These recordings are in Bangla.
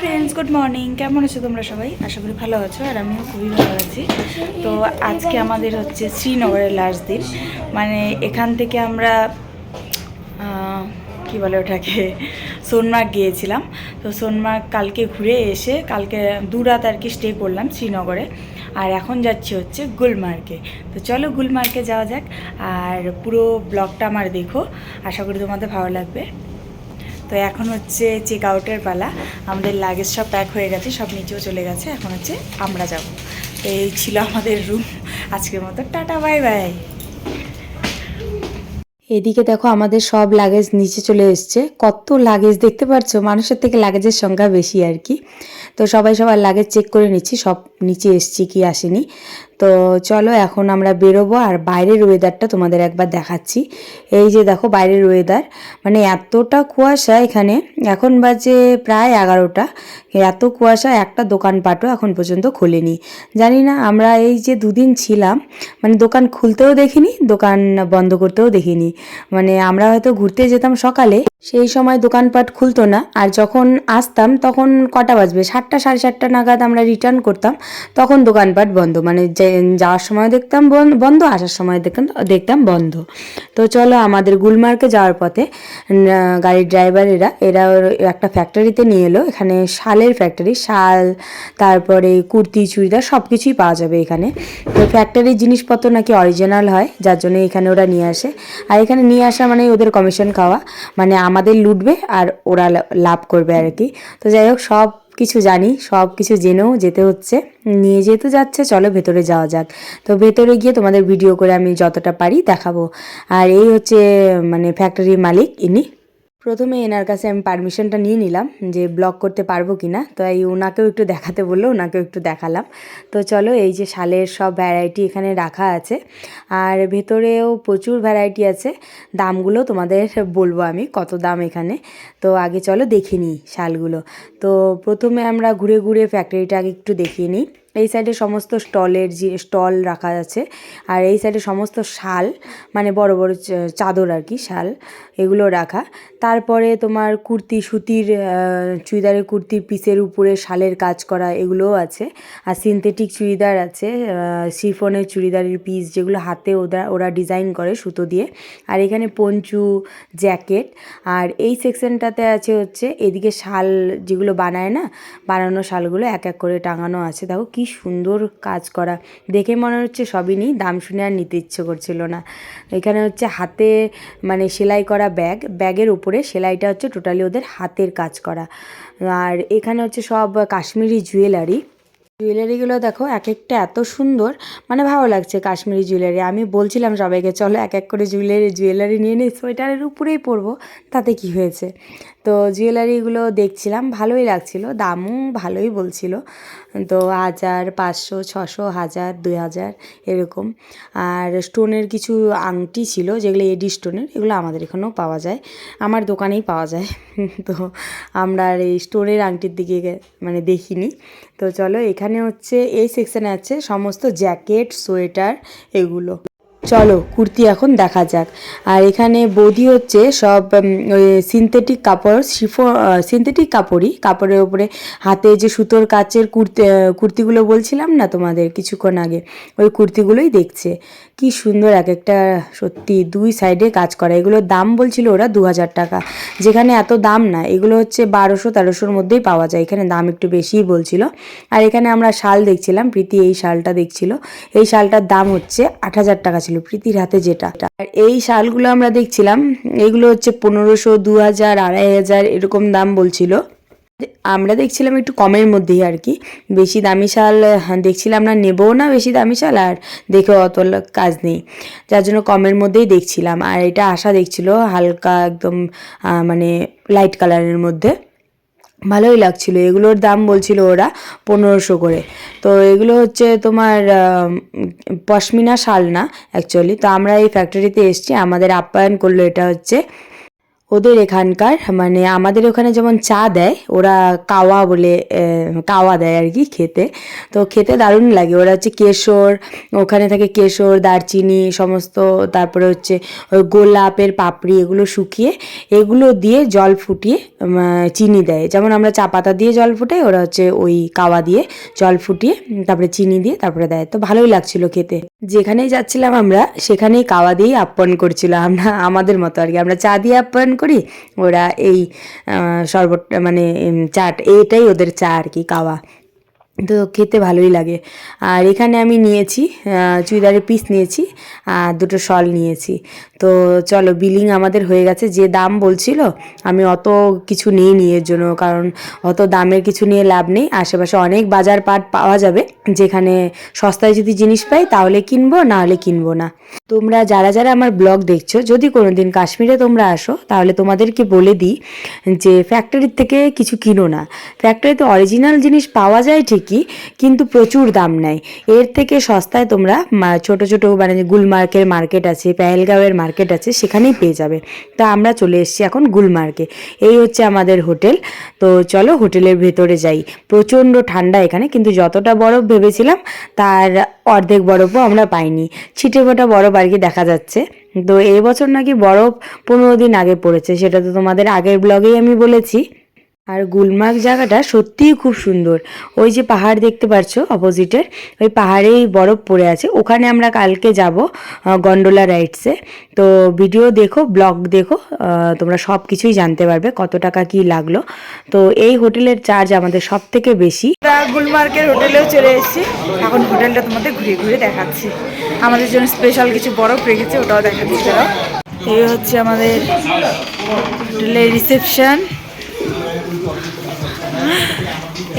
ফ্রেন্ডস গুড মর্নিং কেমন আছো তোমরা সবাই? আশা করি ভালো আছো আর আমিও খুবই ভালো আছি। তো আজকে আমাদের হচ্ছে শ্রীনগরের লাস্ট দিন। মানে এখান থেকে আমরা কি বলে ওটাকে? সোনমার্গ গিয়েছিলাম। তো সোনমার্গ কালকে ঘুরে এসে কালকে দু রাত আর কি স্টে করলাম শ্রীনগরে। আর এখন যাচ্ছি হচ্ছে গুলমার্গে। তো চলো গুলমার্গে যাওয়া যাক। আর পুরো ব্লগটা আমার দেখো। আশা করি তোমাদের ভালো লাগবে। তো এখন হচ্ছে চেক আউটের পালা। আমাদের লাগেজ সব প্যাক হয়ে গেছে, সব নিচেও চলে গেছে। এখন হচ্ছে আমরা যাব। তো এই ছিল আমাদের রুম আজকের মতো টাটা বাই বাই এদিকে দেখো আমাদের সব লাগেজ নিচে চলে এসছে। কত লাগেজ দেখতে পাচ্ছ মানুষের থেকে লাগেজের সংখ্যা বেশি আর কি। তো সবাই সবার লাগেজ চেক করে নিচ্ছি। সব নিচে এসছি কি আসেনি। তো চলো এখন আমরা বেরোবো আর বাইরের ওয়েদারটা তোমাদের একবার দেখাচ্ছি। এই যে দেখো বাইরের ওয়েদার মানে এতটা কুয়াশা এখানে, এখন বাজে প্রায় এগারোটা। এত কুয়াশা একটা দোকানপাটও এখন পর্যন্ত খোলেনি। জানি না, আমরা এই যে দুদিন ছিলাম মানে দোকান খুলতেও দেখিনি, দোকান বন্ধ করতেও দেখিনি। মানে আমরা হয়তো ঘুরতে যেতাম সকালে। সেই সময় দোকানপাট খুলতো না। আর যখন আসতাম, তখন কটা বাজবে? সাতটা, সাড়ে সাতটা নাগাদ আমরা রিটার্ন করতাম। তখন দোকানপাট বন্ধ। মানে যাওয়ার সময় দেখতাম বন- বন্ধ, আসার সময় দেখতাম দেখতাম বন্ধ। তো চলো আমাদের গুলমার্গে যাওয়ার পথে গাড়ির ড্রাইভারেরা এরা একটা ফ্যাক্টরিতে নিয়ে এলো। এখানে শালের ফ্যাক্টরি শাল, তারপরে কুর্তি, চুড়িদার সব কিছুই পাওয়া যাবে এখানে। তো ফ্যাক্টরির জিনিসপত্র নাকি অরিজিনাল হয়, যার জন্য এখানে ওরা নিয়ে আসে। আর এখানে নিয়ে আসা মানে ওদের কমিশন খাওয়া। মানে আমাদের লুটবে আর ওরা লাভ করবে আর কি। তো যাই হোক, সব কিছু জানি, সব কিছু জেনেও যেতে হচ্ছে। নিয়ে যেহেতু যাচ্ছে, চলো ভেতরে যাওয়া যাক। তো ভেতরে গিয়ে তোমাদের ভিডিও করে আমি যতটা পারি দেখাবো। আর এই হচ্ছে মানে ফ্যাক্টরির মালিক, ইনি। প্রথমে এনার কাছে আমি পারমিশনটা নিয়ে নিলাম যে ব্লগ করতে পারব কি না তো এই ওনাকেও একটু দেখাতে বলল, ওনাকেও একটু দেখালাম। তো চলো এই যে শালের সব ভ্যারাইটি এখানে রাখা আছে। আর ভেতরেও প্রচুর ভ্যারাইটি আছে। দামগুলো তোমাদের বলব আমি কত দাম এখানে। তো আগে চলো দেখে নিই শালগুলো। তো প্রথমে আমরা ঘুরে ঘুরে ফ্যাক্টরিটা আগে একটু দেখিয়ে নিই। এই সাইডে সমস্ত স্টলের যে স্টল রাখা আছে। আর এই সাইডে সমস্ত শাল মানে বড় বড় চাদর আর কি, শাল, এগুলো রাখা। তারপরে তোমার কুর্তি, সুতির চুড়িদারের কুর্তির পিসের উপরে শালের কাজ করা এগুলোও আছে। আর সিনথেটিক চুড়িদার আছে শিফনের চুড়িদারের পিস যেগুলো হাতে ওরা ওরা ডিজাইন করে সুতো দিয়ে। আর এখানে পঞ্চু, জ্যাকেট, আর এই সেকশনটাতে আছে হচ্ছে, এদিকে শাল যেগুলো বানায় না, বানানো শালগুলো এক এক করে টাঙানো আছে। দেখো কি সুন্দর কাজ করা। দেখে মনে হচ্ছে সবই নেই দাম শুনে আর নিতে ইচ্ছে করছিল না। এখানে হচ্ছে হাতে মানে সেলাই করা ব্যাগ। ব্যাগের উপরে সেলাইটা হচ্ছে টোটালি ওদের হাতের কাজ করা। আর এখানে হচ্ছে সব কাশ্মীরি জুয়েলারি। জুয়েলারিগুলো দেখো এক একটা এত সুন্দর। মানে ভালো লাগছে কাশ্মীরি জুয়েলারি আমি বলছিলাম সবাইকে, চলো এক এক করে জুয়েলারি জুয়েলারি নিয়ে নিই, সোয়েটারের উপরেই পরবো। তাতে কি হয়েছে? তো জুয়েলারিগুলো দেখছিলাম, ভালোই লাগছিল। দামও ভালোই বলছিল। তো হাজার পাঁচশো, ছশো, হাজার, দুই হাজার এরকম। আর স্টোনের কিছু আংটি ছিল, যেগুলো এডি স্টোনের এগুলো আমাদের এখানেও পাওয়া যায়। আমার দোকানেই পাওয়া যায়। তো আমরা আর এই স্টোনের আংটির দিকে মানে দেখিনি। তো চলো এখানে হচ্ছে এই সেকশানে আছে সমস্ত জ্যাকেট সোয়েটার এগুলো। চলো, কুর্তি এখন দেখা যাক। আর এখানে বৌদি হচ্ছে সব সিনথেটিক কাপড়, শিফো সিনথেটিক কাপড়ই। কাপড়ের উপরে হাতে যে সুতোর কাচের কুর্তি কুর্তিগুলো বলছিলাম না তোমাদের কিছুক্ষণ আগে? ওই কুর্তিগুলোই দেখছে। কি সুন্দর এক একটা সত্যি দুই সাইডে কাজ করা। এগুলোর দাম বলছিল ওরা দু হাজার টাকা। যেখানে এত দাম না, এগুলো হচ্ছে বারোশো তেরোশোর মধ্যেই পাওয়া যায়। এখানে দাম একটু বেশিই বলছিল। আর এখানে আমরা শাল দেখছিলাম, প্রীতি এই শালটা দেখছিল। এই শালটার দাম হচ্ছে আট হাজার টাকা ছিল। প্রীতির হাতে যেটা। আর এই শালগুলো আমরা দেখছিলাম এগুলো হচ্ছে পনেরোশো দু হাজার আড়াই হাজার এরকম দাম বলছিল। আমরা দেখছিলাম একটু কমের মধ্যেই আর কি। বেশি দামি শাল হ্যাঁ, দেখছিলাম না নেবও না বেশি দামি শাল আর দেখে অত কাজ নেই। যার জন্য কমের মধ্যেই দেখছিলাম। আর এটা আশা দেখছিল হালকা একদম মানে লাইট কালারের মধ্যে। ভালোই লাগছিল। এগুলোর দাম বলছিল ওরা পনেরোশো করে। তো এগুলো হচ্ছে তোমার পশমিনা শাল না অ্যাকচুয়ালি তো আমরা এই ফ্যাক্টরিতে এসছি, আমাদের আপ্যায়ন করল এটা হচ্ছে ওদের এখানকার মানে আমাদের ওখানে যেমন চা দেয়, ওরা কাওয়া বলে কাওয়া দেয় আর কি খেতে। তো খেতে দারুণ লাগে। ওরা হচ্ছে কেশর, ওখানে থাকে কেশর, দারচিনি, সমস্ত, তারপরে হচ্ছে, ওই গোলাপের পাপড়ি এগুলো শুকিয়ে, এগুলো দিয়ে জল ফুটিয়ে চিনি দেয়। যেমন আমরা চা পাতা দিয়ে জল ফুটাই, ওরা হচ্ছে ওই কাওয়া দিয়ে জল ফুটিয়ে, তারপরে চিনি দিয়ে তারপরে দেয়। তো ভালোই লাগছিল খেতে। যেখানেই যাচ্ছিলাম আমরা, সেখানেই কাওয়া দিয়েই আপ্যায়ন করছিল আমরা, আমাদের মতো আর কি। আমরা চা দিয়ে আপ্যায়ন করি ওরা এই শরবত মানে চাট এটাই ওদের চা আর কি কাওয়া তো খেতে ভালোই লাগে। আর এখানে আমি নিয়েছি চুড়িদারের পিস নিয়েছি, আর দুটো শল নিয়েছি। তো চলো বিলিং আমাদের হয়ে গেছে। যে দাম বলছিল, আমি অত কিছু নিই নি এর জন্য, কারণ অত দামের কিছু নিয়ে লাভ নেই। আশেপাশে অনেক বাজার পাট পাওয়া যাবে, যেখানে সস্তায় যদি জিনিস পাই, তাহলে কিনবো, না হলে কিনবো না। তোমরা যারা যারা আমার ব্লগ দেখছ, যদি কোনো দিন কাশ্মীরে তোমরা আসো, তাহলে তোমাদেরকে বলে দিই যে ফ্যাক্টরির থেকে কিছু কিনো না। ফ্যাক্টরিতে অরিজিনাল জিনিস পাওয়া যায় ঠিকই কিন্তু প্রচুর দাম নেয়। এর থেকে সস্তায় তোমরা ছোট ছোট মানে গুলমার্কের মার্কেট আছে, পেহেলগাঁওয়ের মার্কেট আছে, সেখানেই পেয়ে যাবে। তা আমরা চলে এসেছি এখন গুলমার্কে এই হচ্ছে আমাদের হোটেল। তো চলো হোটেলের ভেতরে যাই। প্রচণ্ড ঠান্ডা এখানে, কিন্তু যতটা বরফ ভেবেছিলাম, তার অর্ধেক বরফও আমরা পাইনি। ছিটে ফোটা বরফ আর কি দেখা যাচ্ছে। তো এবছর নাকি বরফ পনেরো দিন আগে পড়েছে, সেটা তো তোমাদের আগের ব্লগেই আমি বলেছি। আর গুলমার্গ জায়গাটা সত্যিই খুব সুন্দর। ওই যে পাহাড় দেখতে পাচ্ছ অপোজিটের ওই পাহাড়েই বরফ পড়ে আছে। ওখানে আমরা কালকে যাব গন্ডোলা রাইডসে তো ভিডিও দেখো ব্লগ দেখো তোমরা সব কিছুই জানতে পারবে, কত টাকা কি লাগল। তো এই হোটেলের চার্জ আমাদের সব থেকে বেশি গুলমার্গের হোটেলেও চলে এসেছি। এখন হোটেলটা তোমাদের ঘুরে ঘুরে দেখাচ্ছি। আমাদের জন্য স্পেশাল কিছু বরফ রেখেছে, ওটাও দেখাচ্ছি। এই হচ্ছে আমাদের হোটেলের রিসেপশন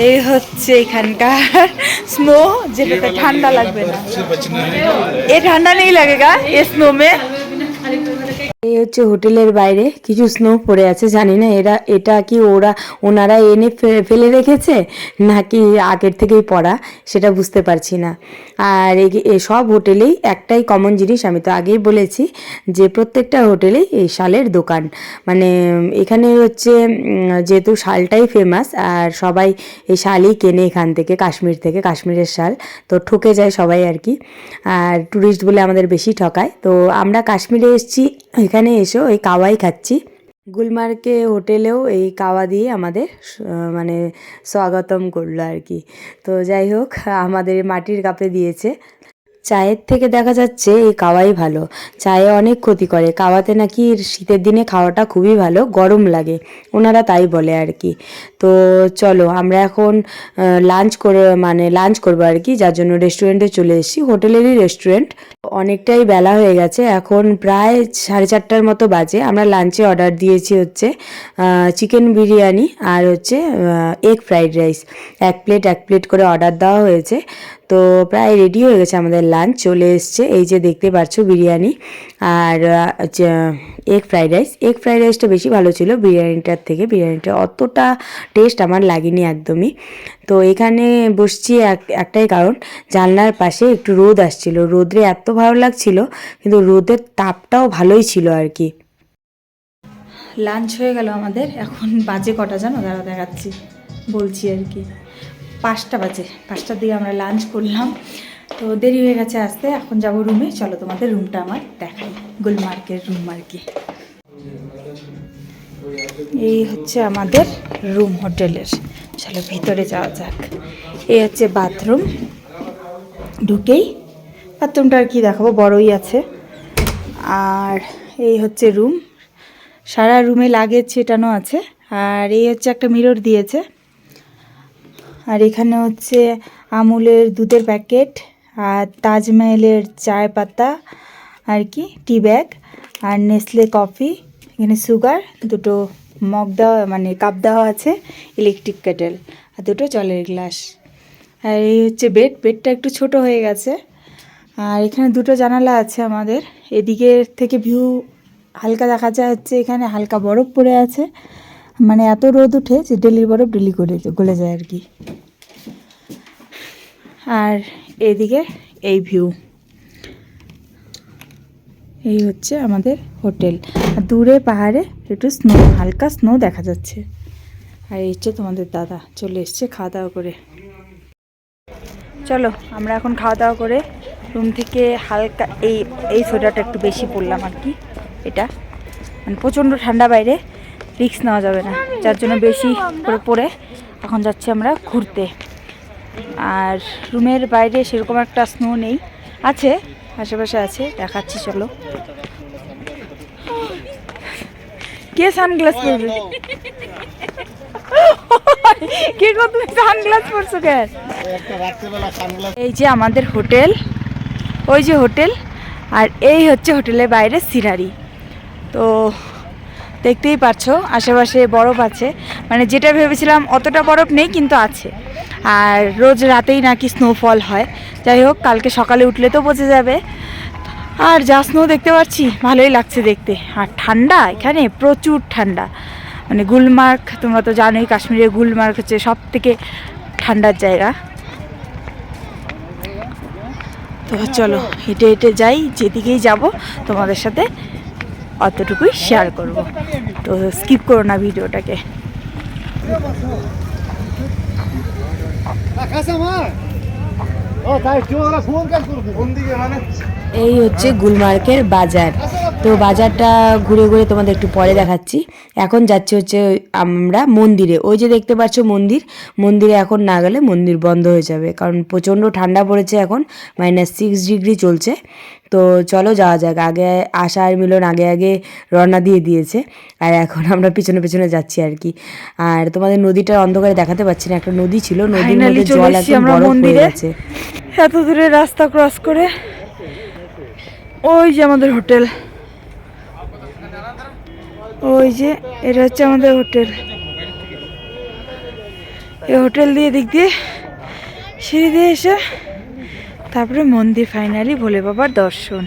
এই হচ্ছে এখানকার স্নো যেটাতে ঠান্ডা লাগবে না। এ ঠান্ডা নেই লাগেগা এ স্নো মে হচ্ছে হোটেলের বাইরে, কিছু স্নো পড়ে আছে, জানি না এরা, এটা কি ওরা, ওনারা এনে ফেলে রেখেছে, নাকি আগের থেকেই পড়া, সেটা বুঝতে পারছি না। আর এই সব হোটেলেই একটাই কমন জিনিস, আমি তো আগেই বলেছি, যে প্রত্যেকটা হোটেলেই এই শালের দোকান। মানে এখানে হচ্ছে যেহেতু শালটাই ফেমাস আর সবাই এই শালই কেনে এখান থেকে, কাশ্মীর থেকে, কাশ্মীরের শাল, তো ঠকে যায় সবাই আর কি। আর ট্যুরিস্ট বলে আমাদের বেশি ঠকায়, তো আমরা কাশ্মীরে এসেছি এখানে এসেও এই কাওয়াই খাচ্ছি। গুলমার্গে হোটেলেও এই কাওয়া দিয়ে আমাদের মানে স্বাগতম করল আর কি। তো যাই হোক, আমাদের মাটির কাপে দিয়েছে। চায়ের থেকে দেখা যাচ্ছে এই কাওয়াই ভালো। চায়ে অনেক ক্ষতি করে। কাওয়াতে নাকি শীতের দিনে খাওয়াটা খুবই ভালো, গরম লাগে। ওনারা তাই বলে আর কি তো চলো, আমরা এখন লাঞ্চ করে মানে লাঞ্চ করব আর কি যার জন্য রেস্টুরেন্টে চলে এসেছি। হোটেলেরই রেস্টুরেন্ট অনেকটাই বেলা হয়ে গেছে। এখন প্রায় সাড়ে চারটার মতো বাজে। আমরা লাঞ্চে অর্ডার দিয়েছি হচ্ছে চিকেন বিরিয়ানি আর হচ্ছে এগ ফ্রাইড রাইস এক প্লেট এক প্লেট করে অর্ডার দেওয়া হয়েছে। তো প্রায় রেডি হয়ে গেছে আমাদের লাঞ্চ চলে এসছে। এই যে দেখতে পাচ্ছ বিরিয়ানি আর egg fried rice egg fried রাইসটা বেশি ভালো ছিল বিরিয়ানিটার থেকে। বিরিয়ানিটা অতটা টেস্ট আমার লাগেনি একদমই। তো এখানে বসছি এক, একটাই কারণ, জানলার পাশে একটু রোদ আসছিল। রোদে এত ভালো লাগছিল, কিন্তু রোদের তাপটাও ভালোই ছিল আর কি। লাঞ্চ হয়ে গেল আমাদের। এখন বাজে কটা জানো? দাঁড়া দেখাচ্ছি। বলছি আর কি। পাঁচটা বাজে। পাঁচটার দিকে আমরা লাঞ্চ করলাম। তো দেরি হয়ে গেছে আসতে, এখন যাব রুমে চলো তোমাদের রুমটা আমার দেখাই। গুলমার্গের রুম আর কি। এই হচ্ছে আমাদের রুম হোটেলের চলো ভিতরে যাওয়া যাক। এই হচ্ছে বাথরুম ঢুকেই বাথরুমটা আর কি দেখাবো, বড়ই আছে। আর এই হচ্ছে রুম সারা রুমে লাগেজ ছেটানো আছে। আর এই হচ্ছে একটা মিরর দিয়েছে। আর এখানে হচ্ছে আমুলের দুধের প্যাকেট, আর তাজমহলের চায় পাতা, আর কি, টি ব্যাগ, আর নেসলে কফি, এখানে সুগার, দুটো মগ দেওয়া মানে কাপ দেওয়া আছে, ইলেকট্রিক কেটেল, আর দুটো জলের গ্লাস। আর এই হচ্ছে বেড, বেডটা একটু ছোট হয়ে গেছে। আর এখানে দুটো জানালা আছে আমাদের, এদিকের থেকে ভিউ হালকা দেখা যায় হচ্ছে, এখানে হালকা বরফ পড়ে আছে। মানে এত রোদ উঠে যে ডেলির বরফ ডেলি করে গলে যায় আর কি। আর এদিকে এই ভিউ এই হচ্ছে আমাদের হোটেল। দূরে পাহাড়ে একটু স্নো হালকা স্নো দেখা যাচ্ছে। আর এই হচ্ছে তোমাদের দাদা, চলে এসছে খাওয়া দাওয়া করে। চলো, আমরা এখন খাওয়া দাওয়া করে রুম থেকে হালকা এই এই সোয়েটারটা একটু বেশি পরলাম আর কি, এটা। মানে প্রচণ্ড ঠান্ডা বাইরে। রিক্স নেওয়া যাবে না। যার জন্য বেশি করে পরে এখন যাচ্ছি আমরা ঘুরতে। আর রুমের বাইরে সেরকম একটা স্নো নেই। আছে, আশেপাশে আছে, দেখাচ্ছি, চলো। কে সানগ্লাস পরবে? কে গো তুমি সানগ্লাস পরছো কেন এই যে আমাদের হোটেল, ওই যে হোটেল, আর এই হচ্ছে হোটেলের বাইরে সিনারি। তো দেখতেই পাচ্ছো আশেপাশে বরফ আছে। মানে যেটা ভেবেছিলাম অতটা বরফ নেই, কিন্তু আছে। আর রোজ রাতেই নাকি স্নোফল হয়। যাই হোক, কালকে সকালে উঠলে তো বোঝা যাবে। আর যা স্নো দেখতে পাচ্ছি, ভালোই লাগছে দেখতে। আর ঠান্ডা, এখানে প্রচুর ঠান্ডা। মানে গুলমার্গ, তোমরা তো জানোই, কাশ্মীরের গুলমার্গ হচ্ছে সব থেকে ঠান্ডার জায়গা। তো চলো, হেঁটে হেঁটে যাই, যেদিকেই যাব তোমাদের সাথে অতটুকুই শেয়ার করব। তো স্কিপ করো না ভিডিওটাকে। এই হচ্ছে গুলমার্কের বাজার। তো বাজারটা ঘুরে ঘুরে তোমাদের একটু পরে দেখাচ্ছি। এখন যাচ্ছি হচ্ছে আমরা মন্দিরে। ওই যে দেখতে পাচ্ছ মন্দির মন্দিরে এখন না গেলে মন্দির বন্ধ হয়ে যাবে। কারণ প্রচণ্ড ঠান্ডা পড়েছে এখন মাইনাস সিক্স ডিগ্রি চলছে। তো চলো যাওয়া যাক। আগে আশা আর মিলন আগে আগে রওনা দিয়ে দিয়েছে। আর এখন আমরা পিছনে পিছনে যাচ্ছি আর কি। আর তোমাদের নদীটা অন্ধকারে দেখাতে পাচ্ছি না। একটা নদী ছিল নদীর মধ্যে জল একদম বরফ হয়ে। গেছে। এত দূরে রাস্তা ক্রস করে। ওই যে আমাদের হোটেল। ওই যে এটা হচ্ছে আমাদের হোটেল। এই হোটেল দিয়ে দিক দিয়ে সিঁড়ি দিয়ে এসে তারপরে মন্দির ফাইনালি ভোলে বাবার দর্শন।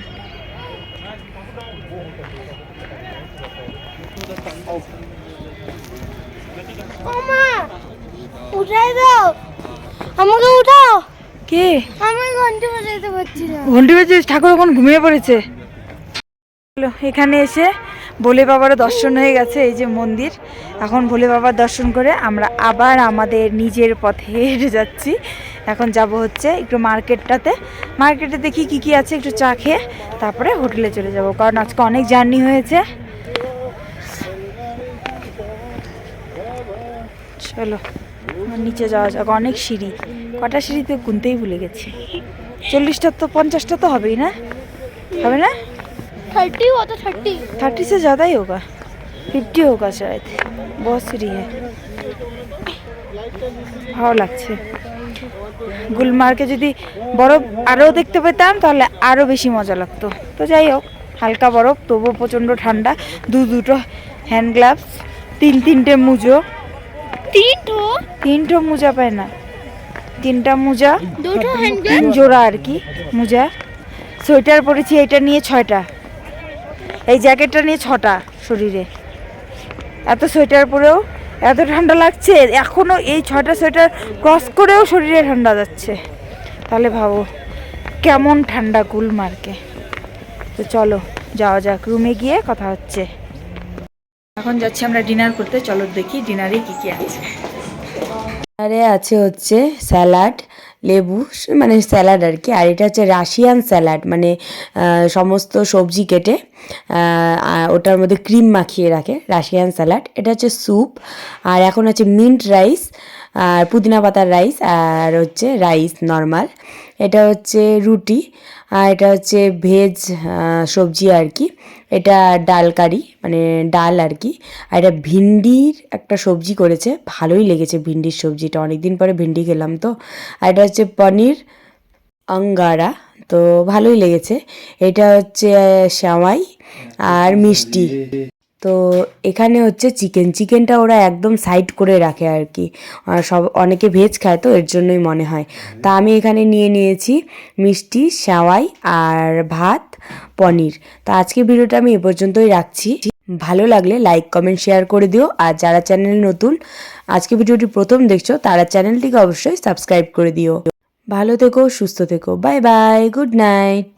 উঠাই দাও। আমাকে উঠাও। কে? আমি ঘণ্টা বাজাইতে পারছি না। ঘন্টি বেজে ঠাকুর এখন ঘুমিয়ে পড়েছে। এখানে এসে ভোলে বাবারও দর্শন হয়ে গেছে, এই যে মন্দির। এখন ভোলে বাবার দর্শন করে আমরা আবার আমাদের নিজের পথে হেঁটে যাচ্ছি। এখন যাব হচ্ছে একটু মার্কেটটাতে। মার্কেটে দেখি কি কি আছে, একটু চা খেয়ে তারপরে হোটেলে চলে যাব। কারণ আজকে অনেক জার্নি হয়েছে। চলো নিচে যাওয়া যাক। অনেক সিঁড়ি। কটা সিঁড়িতে গুনতেই ভুলে গেছি। চল্লিশটা তো পঞ্চাশটা তো হবেই না? হবে না? थर्टी हुआ तो थर्टी थर्टी से ज़्यादा ही होगा फिफ्टी होगा शायद बहुत सीढ़ी है ভালো লাগছে গুলমার্গে যদি বরফ আরও দেখতে পেতাম তাহলে আরও বেশি মজা লাগতো তো যাই হোক হালকা বরফ তবুও প্রচণ্ড ঠান্ডা দু দুটো হ্যান্ড গ্লাভস তিন তিনটে মুজো तीन ठो তিনটো মোজা পায় না তিনটা মোজা दो ठो हैंड তিন জোড়া আর কি মোজা সোয়েটার পরেছি এটা নিয়ে ছয়টা এই জ্যাকেটটা নিয়ে ছটা শরীরে। এত সোয়েটার পরেও এত ঠান্ডা লাগছে এখনও এই ছটা সোয়েটার ক্রস করেও শরীরে ঠান্ডা যাচ্ছে। তাহলে ভাবো, কেমন ঠান্ডা গুলমার্কে তো চলো, যাওয়া যাক, রুমে গিয়ে কথা হচ্ছে। এখন যাচ্ছি আমরা ডিনার করতে, চলো দেখি ডিনারে কি কি আছে। আরে আছে হচ্ছে স্যালাড লেবু মানে স্যালাড আর কি। আর এটা হচ্ছে রাশিয়ান স্যালাড মানে সমস্ত সবজি কেটে ওটার মধ্যে ক্রিম মাখিয়ে রাখে, রাশিয়ান স্যালাড। এটা হচ্ছে স্যুপ, আর এখন হচ্ছে মিন্ট রাইস, আর পুদিনা পাতার রাইস, আর হচ্ছে রাইস নর্মাল। এটা হচ্ছে রুটি, আর এটা হচ্ছে ভেজ সবজি আর কি। এটা ডাল কারি মানে ডাল আর কি আর এটা ভিন্ডির একটা সবজি করেছে, ভালোই লেগেছে ভিন্ডির সবজিটা। অনেকদিন পরে ভিন্ডি খেলাম তো। আর এটা হচ্ছে পনির অঙ্গারা তো ভালোই লেগেছে। এটা হচ্ছে শ্যামাই আর মিষ্টি। তো এখানে হচ্ছে চিকেন চিকেনটা ওরা একদম সাইড করে রাখে আর কি সব, অনেকে ভেজ খায় তো, এর জন্যই মনে হয়। তা আমি এখানে নিয়ে নিয়েছি মিষ্টি, সেওয়াই আর ভাত, পনির। তো আজকে ভিডিওটা আমি এ পর্যন্তই রাখছি। ভালো লাগলে লাইক কমেন্ট শেয়ার করে দিও। আর যারা চ্যানেল নতুন, আজকে ভিডিওটি প্রথম দেখছ, তারা চ্যানেলটিকে অবশ্যই সাবস্ক্রাইব করে দিও। ভালো থেকো, সুস্থ থেকো। Bye bye good night